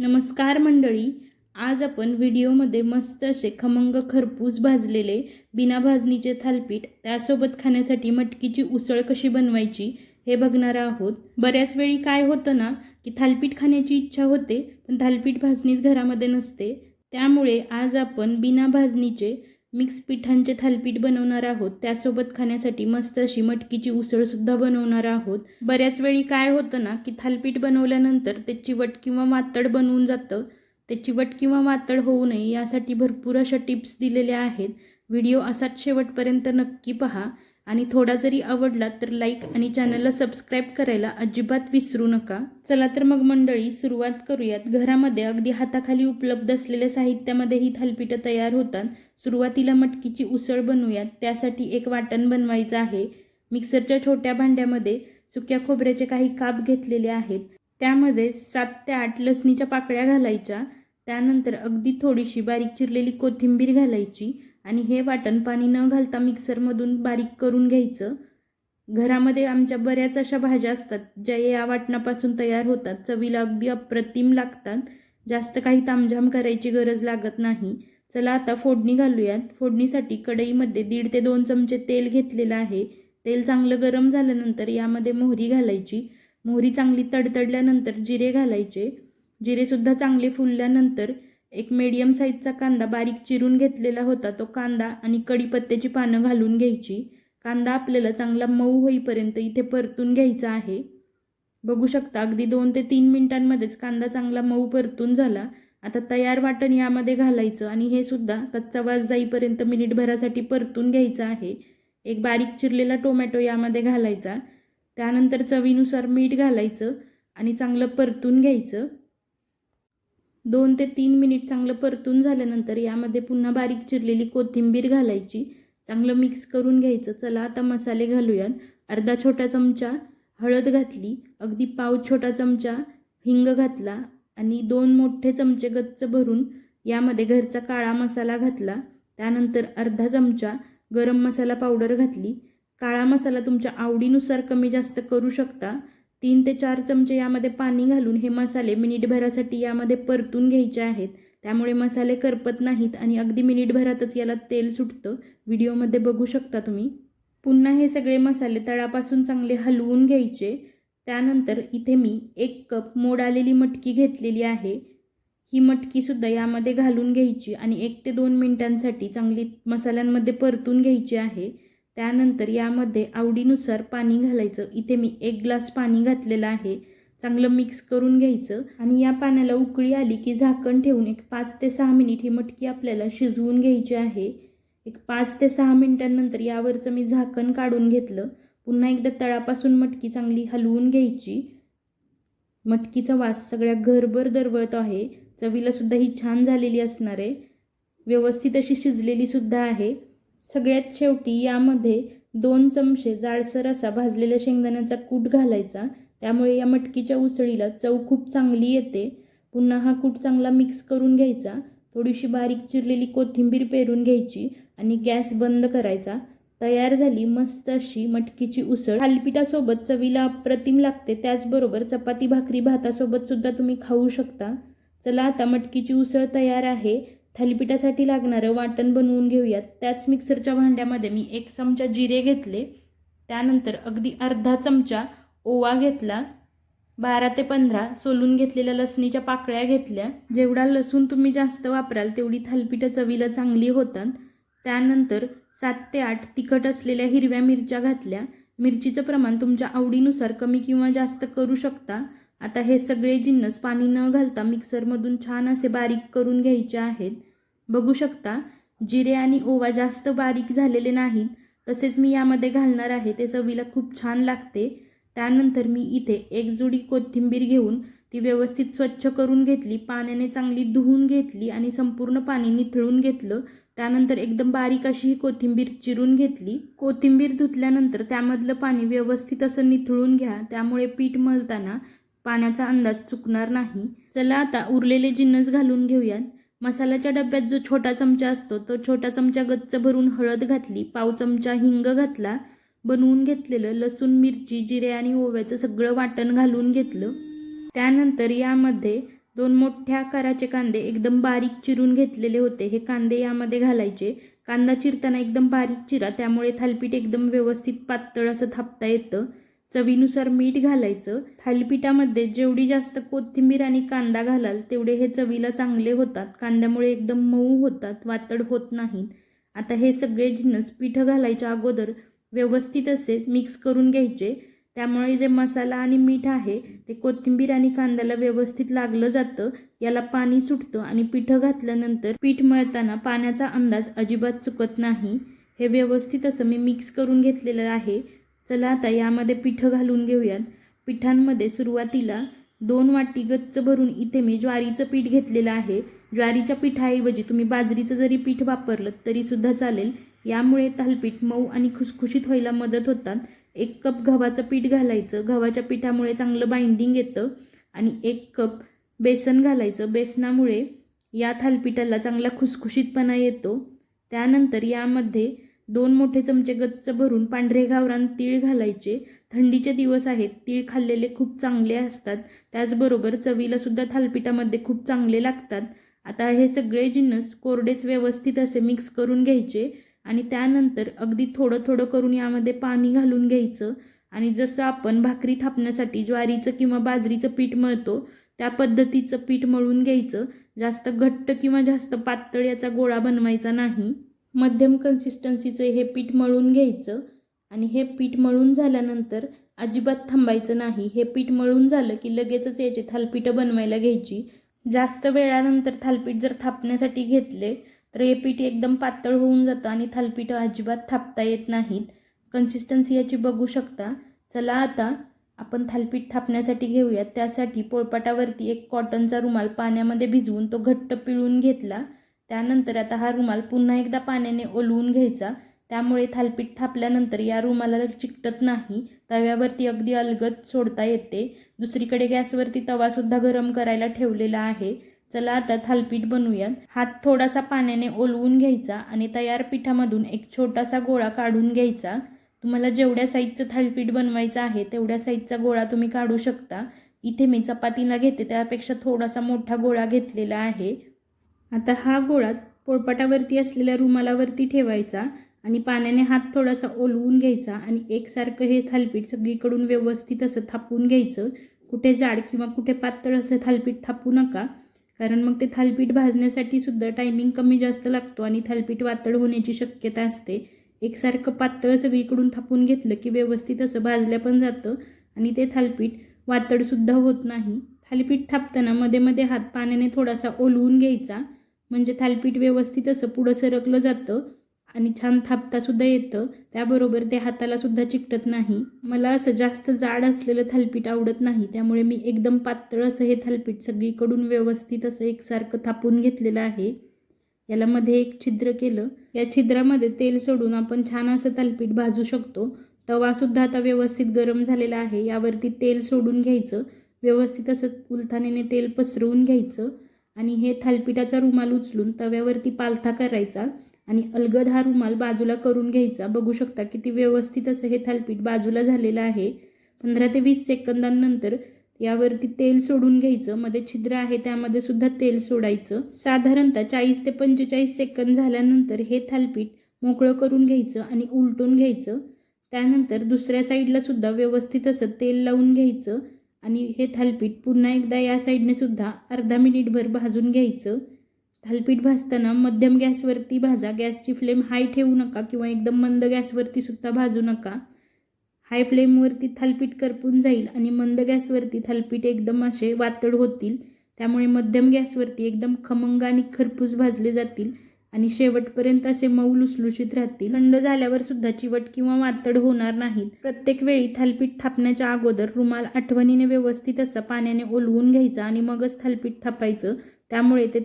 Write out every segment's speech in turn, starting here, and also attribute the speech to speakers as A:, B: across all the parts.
A: नमस्कार मंडळी आज आपण व्हिडिओमध्ये मस्त असे खमंग खरपूस भाजलेले बिना भाजणीचे थालपीठ त्यासोबत खाण्यासाठी मटकीची उसळ कशी बनवायची हे बघणार आहोत. बऱ्याच वेळी काय होतं ना की थालपीठ खाण्याची इच्छा होते पण थालपीठ भाजणीच घरामध्ये नसते. त्यामुळे आज आपण बिना भाजणीचे मिक्स पिठांचे थालपीठ बनवणार आहोत. त्यासोबत खाण्यासाठी मस्त अशी मटकीची उसळसुद्धा बनवणार आहोत. बऱ्याच वेळी काय होतं ना की थालपीठ बनवल्यानंतर ते चिवट किंवा मातड बनवून जातं. ते चिवट किंवा मातड होऊ नये यासाठी भरपूर अशा टिप्स दिलेल्या आहेत. व्हिडिओ असाच शेवटपर्यंत नक्की पहा. आणि थोडा जरी आवडला तर लाईक आणि चॅनलला सबस्क्राईब करायला अजिबात विसरू नका. चला तर मग मंडळी सुरुवात करूयात. घरामध्ये अगदी हाताखाली उपलब्ध असलेल्या साहित्यामध्ये ही थालपीठं तयार होतात. सुरुवातीला मटकीची उसळ बनवूयात. त्यासाठी एक वाटण बनवायचं आहे. मिक्सरच्या छोट्या भांड्यामध्ये सुक्या खोबऱ्याचे काही काप घेतलेले आहेत. त्यामध्ये सात ते आठ लसणीच्या पाकळ्या घालायच्या. त्यानंतर अगदी थोडीशी बारीक चिरलेली कोथिंबीर घालायची. आणि हे वाटण पाणी न घालता मिक्सरमधून बारीक करून घ्यायचं. घरामध्ये आमच्या बऱ्याच अशा भाज्या असतात ज्या या वाटणापासून तयार होतात. चवीला अगदी अप्रतिम लागतात. जास्त काही तामझाम करायची गरज लागत नाही. चला आता फोडणी घालूयात. फोडणीसाठी कढईमध्ये दीड ते दोन चमचे तेल घेतलेलं आहे. तेल चांगलं गरम झाल्यानंतर यामध्ये मोहरी घालायची. मोहरी चांगली तडतडल्यानंतर जिरे घालायचे. जिरेसुद्धा चांगले फुलल्यानंतर एक मीडियम साईजचा कांदा बारीक चिरून घेतलेला होता तो कांदा आणि कढीपत्त्याची पानं घालून घ्यायची. कांदा आपल्याला चांगला मऊ होईपर्यंत इथे परतून घ्यायचा आहे. बघू शकता अगदी दोन ते तीन मिनिटांमध्येच कांदा चांगला मऊ परतून झाला. आता तयार वाटण यामध्ये घालायचं आणि हे सुद्धा कच्चा वास जाईपर्यंत मिनिटभरासाठी परतून घ्यायचं आहे. एक बारीक चिरलेला टोमॅटो यामध्ये घालायचा. त्यानंतर चवीनुसार मीठ घालायचं आणि चांगलं परतून घ्यायचं. दोन ते तीन मिनिट चांगलं परतून झाल्यानंतर यामध्ये पुन्हा बारीक चिरलेली कोथिंबीर घालायची. चांगलं मिक्स करून घ्यायचं. चला आता मसाले घालूयात. अर्धा छोटा चमचा हळद घातली. अगदी पाव छोटा चमचा हिंग घातला आणि दोन मोठे चमचे गच्च भरून यामध्ये घरचा काळा मसाला घातला. त्यानंतर अर्धा चमचा गरम मसाला पावडर घातली. काळा मसाला तुमच्या आवडीनुसार कमी जास्त करू शकता. तीन ते चार चमचे यामध्ये पाणी घालून हे मसाले मिनिटभरासाठी यामध्ये परतून घ्यायचे आहेत. त्यामुळे मसाले करपत नाहीत आणि अगदी मिनिटभरातच याला तेल सुटतं. व्हिडिओमध्ये बघू शकता तुम्ही. पुन्हा हे सगळे मसाले तळापासून चांगले हलवून घ्यायचे. त्यानंतर इथे मी एक कप मोड आलेली मटकी घेतलेली आहे. ही मटकीसुद्धा यामध्ये घालून घ्यायची आणि एक ते दोन मिनिटांसाठी चांगली मसाल्यांमध्ये परतून घ्यायची आहे. त्यानंतर यामध्ये आवडीनुसार पाणी घालायचं. इथे मी एक ग्लास पाणी घातलेलं आहे. चांगलं मिक्स करून घ्यायचं. आणि या पाण्याला उकळी आली की झाकण ठेवून एक पाच ते सहा मिनिट ही मटकी आपल्याला शिजवून घ्यायची आहे. एक पाच ते सहा मिनिटांनंतर यावरचं मी झाकण काढून घेतलं. पुन्हा एकदा तळापासून मटकी चांगली हलवून घ्यायची. मटकीचा वास सगळ्या घरभर दरवळतो आहे. चवीला सुद्धा ही छान झालेली असणार आहे. व्यवस्थित अशी शिजलेली सुद्धा आहे. सगळ्यात शेवटी यामध्ये दोन चमचे जाडसर असा भाजलेल्या शेंगदाण्याचा कूट घालायचा. त्यामुळे या मटकीच्या उसळीला चव खूप चांगली येते. पुन्हा हा कूट चांगला मिक्स करून घ्यायचा. थोडीशी बारीक चिरलेली कोथिंबीर पेरून घ्यायची आणि गॅस बंद करायचा. तयार झाली मस्त अशी मटकीची उसळ. थालीपीठासोबत चवीला अप्रतिम लागते. त्याचबरोबर चपाती भाकरी भातासोबत सुद्धा तुम्ही खाऊ शकता. चला आता मटकीची उसळ तयार आहे. थालीपीठासाठी लागणारं वाटण बनवून घेऊयात. त्याच मिक्सरच्या भांड्यामध्ये मी एक चमचा जिरे घेतले. त्यानंतर अगदी अर्धा चमचा ओवा घेतला. बारा ते पंधरा सोलून घेतलेल्या लसणीच्या पाकळ्या घेतल्या. जेवढा लसूण तुम्ही जास्त वापराल तेवढी थालपीठं चवीला चांगली होतात. त्यानंतर सात ते आठ तिखट असलेल्या हिरव्या मिरच्या घातल्या. मिरचीचं प्रमाण तुमच्या आवडीनुसार कमी किंवा जास्त करू शकता. आता हे सगळे जिन्नस पाणी न घालता मिक्सरमधून छान असे बारीक करून घ्यायचे आहेत. बघू शकता. जिरे आणि ओवा जास्त बारीक झालेले नाहीत तसेच मी यामध्ये घालणार आहे. ते चवीला खूप छान लागते. त्यानंतर मी इथे एक जुडी कोथिंबीर घेऊन ती व्यवस्थित स्वच्छ करून घेतली. पाण्याने चांगली धुवून घेतली आणि संपूर्ण पाणी निथळून घेतलं. त्यानंतर एकदम बारीक अशी ही कोथिंबीर चिरून घेतली. कोथिंबीर धुतल्यानंतर त्यामधलं पाणी व्यवस्थित असं निथळून घ्या. त्यामुळे पीठ मळताना पाण्याचा अंदाज चुकणार नाही. चला आता उरलेले जिन्नस घालून घेऊयात. मसाल्याच्या डब्यात जो छोटा चमचा असतो तो छोटा चमचा गच्च भरून हळद घातली पाव चमचा हिंग घातला बनवून घेतलेलं लसूण मिरची जिरे आणि ओव्याचं सगळं वाटण घालून घेतलं. त्यानंतर यामध्ये दोन मोठ्या आकाराचे कांदे एकदम बारीक चिरून घेतलेले होते. हे कांदे यामध्ये घालायचे. कांदा चिरताना एकदम बारीक चिरा त्यामुळे थालपीठ एकदम व्यवस्थित पातळ असं थापता येतं. चवीनुसार मीठ घालायचं. थालीपीठामध्ये जेवढी जास्त कोथिंबीर आणि कांदा घालाल तेवढे हे चवीला चांगले होतात. कांद्यामुळे एकदम मऊ होतात वातड होत नाहीत. आता हे सगळे जिन्नस पिठं घालायच्या अगोदर व्यवस्थित असे मिक्स करून घ्यायचे. त्यामुळे जे मसाला आणि मीठ आहे ते कोथिंबीर आणि कांद्याला व्यवस्थित लागलं जातं. याला पाणी सुटतं आणि पिठं घातल्यानंतर पीठ मळताना पाण्याचा अंदाज अजिबात चुकत नाही. हे व्यवस्थित असं मी मिक्स करून घेतलेलं आहे. चला आता यामध्ये पिठं घालून घेऊयात. पिठांमध्ये सुरुवातीला दोन वाटी गच्च भरून इथे मी ज्वारीचं पीठ घेतलेलं आहे. ज्वारीच्या पिठाऐवजी तुम्ही बाजरीचं जरी पीठ वापरलं तरीसुद्धा चालेल. यामुळे थालपीठ मऊ आणि खुसखुशीत व्हायला मदत होतात. एक कप गव्हाचं पीठ घालायचं. गव्हाच्या पिठामुळे चांगलं बाइंडिंग येतं आणि एक कप बेसन घालायचं. बेसनामुळे या थालपीठाला चांगला खुसखुशीतपणा येतो. त्यानंतर यामध्ये दोन मोठे चमचे गच्च भरून पांढरे गावरान तीळ घालायचे. थंडीचे दिवस आहेत तीळ खाल्लेले खूप चांगले असतात. त्याचबरोबर चवीला सुद्धा थालपिठामध्ये खूप चांगले लागतात. आता हे सगळे जिन्नस कोरडेच व्यवस्थित असे मिक्स करून घ्यायचे आणि त्यानंतर अगदी थोडं थोडं करून यामध्ये पाणी घालून घ्यायचं. आणि जसं आपण भाकरी थापण्यासाठी ज्वारीचं किंवा बाजरीचं पीठ मळतो त्या पद्धतीचं पीठ मळून घ्यायचं. जास्त घट्ट किंवा जास्त पातळ याचा गोळा बनवायचा नाही. मध्यम कन्सिस्टन्सीचं हे पीठ मळून घ्यायचं आणि हे पीठ मळून झाल्यानंतर अजिबात थांबायचं नाही. हे पीठ मळून झालं की लगेचच याचे थालपीठं बनवायला घ्यायची. जास्त वेळानंतर थालपीठ जर थापण्यासाठी घेतले तर हे पीठ एकदम पातळ होऊन जातं आणि थालपीठं अजिबात थापता येत नाहीत. कन्सिस्टन्सी याची बघू शकता. चला आता आपण थालपीठ थापण्यासाठी घेऊयात. त्यासाठी पोळपाटावरती एक कॉटनचा रुमाल पाण्यामध्ये भिजवून तो घट्ट पिळून घेतला. त्यानंतर आता हा रुमाल पुन्हा एकदा पाण्याने ओलवून घ्यायचा. त्यामुळे थालपीठ थापल्यानंतर या रुमालाला चिकटत नाही. तव्यावरती अगदी अलगद सोडता येते. दुसरीकडे गॅसवरती तवासुद्धा गरम करायला ठेवलेला आहे. चला आता थालपीठ बनवूयात. हात थोडासा पाण्याने ओलवून घ्यायचा आणि तयार पिठामधून एक छोटासा गोळा काढून घ्यायचा. तुम्हाला जेवढ्या साईजचं थालपीठ बनवायचं आहे तेवढ्या साईजचा गोळा तुम्ही काढू शकता. इथे मी चपातीला घेते त्यापेक्षा थोडासा मोठा गोळा घेतलेला आहे. आता हा गोळा पोळपाटावरती असलेल्या रुमालावरती ठेवायचा आणि पाण्याने हात थोडासा ओलवून घ्यायचा आणि एकसारखं हे थालपीठ सगळीकडून व्यवस्थित असं थापून घ्यायचं. कुठे जाड किंवा कुठे पातळ असं थालपीठ थापू नका कारण मग ते थालपीठ भाजण्यासाठी सुद्धा टायमिंग कमी जास्त लागतो आणि थालपीठ वातळ होण्याची शक्यता असते. एकसारखं पातळ सगळीकडून थापून घेतलं की व्यवस्थित असं भाजलं पण जातं आणि ते थालपीठ वातडसुद्धा होत नाही. थालीपीठ थापताना मध्ये मध्ये हात पाण्याने थोडासा ओलवून घ्यायचा म्हणजे थालपीठ व्यवस्थित असं पुढं सरकलं जातं आणि छान थापतासुद्धा येतं. त्याबरोबर ते हातालासुद्धा चिकटत नाही. मला असं जास्त जाड असलेलं थालपीठ आवडत नाही. त्यामुळे मी एकदम पातळ असं हे थालपीठ सगळीकडून व्यवस्थित असं एकसारखं थापून घेतलेलं आहे. याला मध्ये एक छिद्र केलं. या छिद्रामध्ये तेल सोडून आपण छान असं थालपीठ भाजू शकतो. तवासुद्धा आता व्यवस्थित गरम झालेला आहे. यावरती तेल सोडून घ्यायचं. व्यवस्थित असं उलथानेने तेल पसरवून घ्यायचं. आणि हे थालपिठाचा रुमाल उचलून तव्यावरती पालथा करायचा आणि अलगद हा रुमाल बाजूला करून घ्यायचा. बघू शकता किती व्यवस्थित असं हे थालपीठ बाजूला झालेलं आहे. पंधरा ते वीस सेकंदांनंतर यावरती तेल सोडून घ्यायचं. मध्ये छिद्र आहे त्यामध्ये सुद्धा तेल सोडायचं. साधारणतः चाळीस ते पंचेचाळीस सेकंद झाल्यानंतर हे थालपीठ मोकळं करून घ्यायचं आणि उलटून घ्यायचं. त्यानंतर दुसऱ्या साईडला सुद्धा व्यवस्थित असं तेल लावून घ्यायचं. आणि हे थालपीठ पुन्हा एकदा या साईडने सुद्धा अर्धा मिनिटभर भाजून घ्यायचं. थालपीठ भाजताना मध्यम गॅसवरती भाजा. गॅसची फ्लेम हाय ठेवू नका किंवा एकदम मंद गॅसवरती सुद्धा भाजू नका. हाय फ्लेमवरती थालपीठ करपून जाईल आणि मंद गॅसवरती थालपीठ एकदम असे वातड होतील. त्यामुळे मध्यम गॅसवरती एकदम खमंग आणि खरपूस भाजले जातील. आणि शेवटपर्यंत असे मऊ लुसलुशीत राहतील. थंड झाल्यावर सुद्धा चिवट किंवा वातड होणार नाहीत. प्रत्येक वेळी थालपीठ थापण्याच्या अगोदर रुमाल आठवणीने व्यवस्थित असं पाण्याने ओलवून घ्यायचा आणि मगच थालपीठ थापायचं. त्यामुळे ते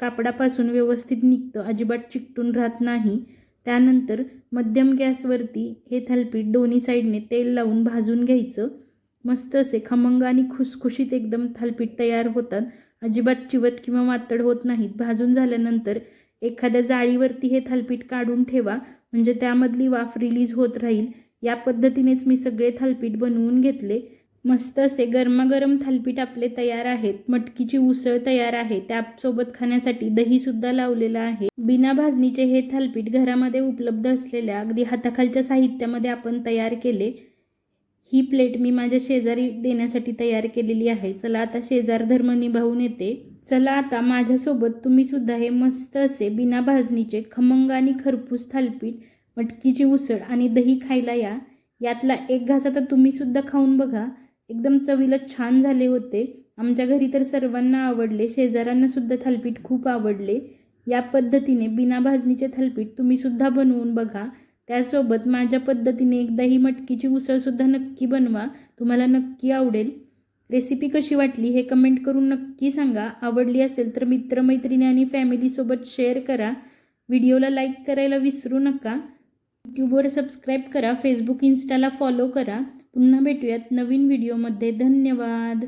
A: कापडापासून व्यवस्थित निघतं. अजिबात चिकटून राहत नाही. त्यानंतर मध्यम गॅसवरती हे थालपीठ दोन्ही साईडने तेल लावून भाजून घ्यायचं. मस्त असे खमंग आणि खुसखुशीत एकदम थालपीठ तयार होतात. अजिबात चिवट किंवा वातड होत नाहीत. भाजून झाल्यानंतर एखाद्या जाळीवरती हे थालपीठ काढून ठेवा म्हणजे त्यामधली वाफ रिलीज होत राहील. या पद्धतीनेच मी सगळे थालपीठ बनवून घेतले. मस्त असे गरमागरम थालपीठ आपले तयार आहेत. मटकीची उसळ तयार आहे. त्यासोबत खाण्यासाठी दहीसुद्धा लावलेलं आहे. बिना भाजणीचे हे थालपीठ घरामध्ये उपलब्ध असलेल्या अगदी हाताखालच्या साहित्यामध्ये आपण तयार केले. ही प्लेट मी माझ्या शेजारी देण्यासाठी तयार केलेली आहे. चला आता शेजार धर्म निभावून येते. चला आता माझ्यासोबत तुम्ही सुद्धा हे मस्त असे बिना भाजणीचे खमंग आणि खरपूस थालपीठ मटकीची उसळ आणि दही खायला या. यातला एक घास आता तुम्ही सुद्धा खाऊन बघा. एकदम चवीला छान झाले होते. आमच्या घरी तर सर्वांना आवडले. शेजाऱ्यांना सुद्धा थालपीठ खूप आवडले. या पद्धतीने बिना भाजणीचे थालपीठ तुम्ही सुद्धा बनवून बघा. त्यासोबत माझ्या पद्धतीने एकदा ही मटकीची उसळसुद्धा नक्की बनवा. तुम्हाला नक्की आवडेल. रेसिपी कशी वाटली हे कमेंट करून नक्की सांगा. आवडली असेल तर मित्रमैत्रिणी आणि फॅमिलीसोबत शेअर करा. व्हिडिओला लाईक करायला विसरू नका. यूट्यूबवर सबस्क्राईब करा. फेसबुक इन्स्टाला फॉलो करा. पुन्हा भेटूयात नवीन व्हिडिओमध्ये धन्यवाद.